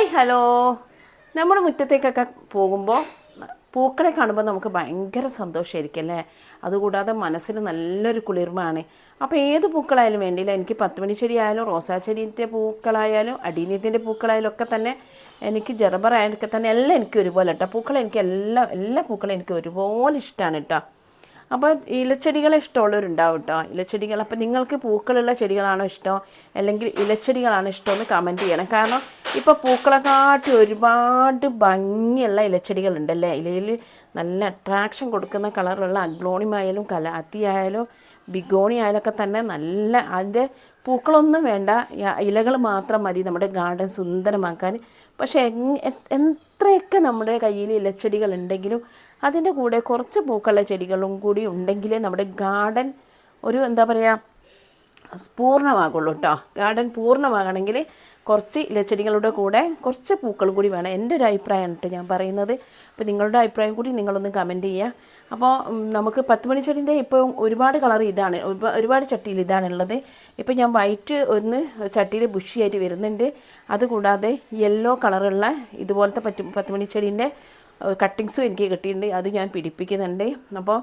Hi hello. നമ്മുടെ മുറ്റത്തേക്കൊക്കെ പോകുമ്പോൾ പൂക്കളെ കാണുമ്പോൾ നമുക്ക് ഭയങ്കര സന്തോഷമായിരിക്കും അല്ലേ? അതുകൂടാതെ മനസ്സിന് നല്ലൊരു കുളിർമയാണ്. അപ്പോൾ ഏത് പൂക്കളായാലും വേണ്ടിയില്ല. എനിക്ക് പത്തുമണി ചെടിയായാലും റോസാ ചെടീന്റെ പൂക്കളായാലും അടീനീത്തിന്റെ പൂക്കളായാലും ഒക്കെ തന്നെ എനിക്ക് ജറബറായൊക്കെ തന്നെ എല്ലാം എനിക്ക് ഒരുപോലെ കേട്ടോ പൂക്കൾ എനിക്ക് എല്ലാ എല്ലാ പൂക്കളും എനിക്ക് ഒരുപോലെ ഇഷ്ടമാണ് കേട്ടോ. അപ്പോൾ ഇലച്ചെടികളെ ഇഷ്ടമുള്ളവരുണ്ടാവും കേട്ടോ. ഇലച്ചെടികൾ അപ്പോൾ നിങ്ങൾക്ക് പൂക്കളുള്ള ചെടികളാണോ ഇഷ്ടം? അല്ലെങ്കിൽ ഇലച്ചെടികളാണോ ഇഷ്ടമെന്ന് കമന്റ് ചെയ്യണം. കാരണം ഇപ്പോൾ പൂക്കളെക്കാട്ടി ഒരുപാട് ഭംഗിയുള്ള ഇലച്ചെടികളുണ്ടല്ലേ? ഇലയിൽ നല്ല അട്രാക്ഷൻ കൊടുക്കുന്ന കളറുള്ള അഗ്ലോണിമായാലും കലാത്തി ആയാലും ബിഗോണി ആയാലൊക്കെ തന്നെ നല്ല അതിന്റെ പൂക്കളൊന്നും വേണ്ട. ഇലകൾ മാത്രം മതി നമ്മുടെ ഗാർഡൻ സുന്ദരമാക്കാൻ. പക്ഷേ എത്രയൊക്കെ നമ്മുടെ കയ്യിൽ ഇലച്ചെടികൾ ഉണ്ടെങ്കിലും അതിന്റെ കൂടെ കുറച്ച് പൂക്കളുള്ള ചെടികളും കൂടി ഉണ്ടെങ്കിലേ നമ്മുടെ ഗാർഡൻ ഒരു എന്താ പറയുക പൂർണമാകുള്ളൂ കേട്ടോ ഗാർഡൻ പൂർണമാകണമെങ്കിൽ കുറച്ച് ഇലച്ചെടികളുടെ കൂടെ കുറച്ച് പൂക്കൾ കൂടി വേണം. എന്റെ ഒരു അഭിപ്രായമാണ് കേട്ടോ ഞാൻ പറയുന്നത്. അപ്പോൾ നിങ്ങളുടെ അഭിപ്രായം കൂടി നിങ്ങളൊന്ന് കമന്റ് ചെയ്യുക. അപ്പോൾ നമുക്ക് പത്ത് മണി ചെടീന്റെ ഇപ്പോൾ ഒരുപാട് കളർ ഇതാണ്. ഒരുപാട് ചട്ടിയിൽ ഇതാണുള്ളത് ഇപ്പോൾ ഞാൻ വൈറ്റ് ഒന്ന് ചട്ടിയിൽ ബുഷിയായിട്ട് വരുന്നുണ്ട്. അതുകൂടാതെ യെല്ലോ കളറുള്ള ഇതുപോലത്തെ പത്ത് പത്ത് മണി കട്ടിങ്സും എനിക്ക് കിട്ടിയിട്ടുണ്ട് അത് ഞാൻ പിടിപ്പിക്കുന്നുണ്ട്. അപ്പോൾ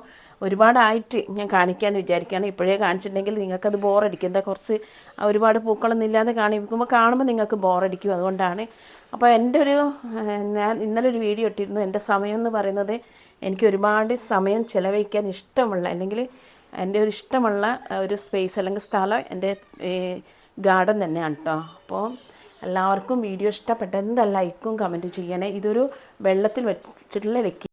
ഒരുപാടായിട്ട് ഞാൻ കാണിക്കാമെന്ന് വിചാരിക്കുകയാണ്. ഇപ്പോഴേ കാണിച്ചിട്ടുണ്ടെങ്കിൽ നിങ്ങൾക്കത് ബോറടിക്കും. എന്താ കുറച്ച് ഒരുപാട് പൂക്കളൊന്നും ഇല്ലാതെ കാണിക്കുമ്പോൾ കാണുമ്പോൾ നിങ്ങൾക്ക് ബോറടിക്കും അതുകൊണ്ടാണ്. അപ്പോൾ എന്റെ ഒരു ഞാൻ ഇന്നലെ ഒരു വീഡിയോ ഇട്ടിരുന്നു. എന്റെ സമയം എന്ന് പറയുന്നത് എനിക്ക് ഒരുപാട് സമയം ചിലവഴിക്കാൻ ഇഷ്ടമുള്ള അല്ലെങ്കിൽ എന്റെ ഒരു ഇഷ്ടമുള്ള ഒരു സ്പേസ് അല്ലെങ്കിൽ സ്ഥലം എന്റെ ഗാർഡൻ തന്നെയാണ് കേട്ടോ. അപ്പോൾ എല്ലാവർക്കും വീഡിയോ ഇഷ്ടപ്പെട്ട ലൈക്കും കമന്റ് ചെയ്യണേ. ഇതൊരു വെള്ളത്തിൽ വെച്ചിട്ടുള്ള ലക്കി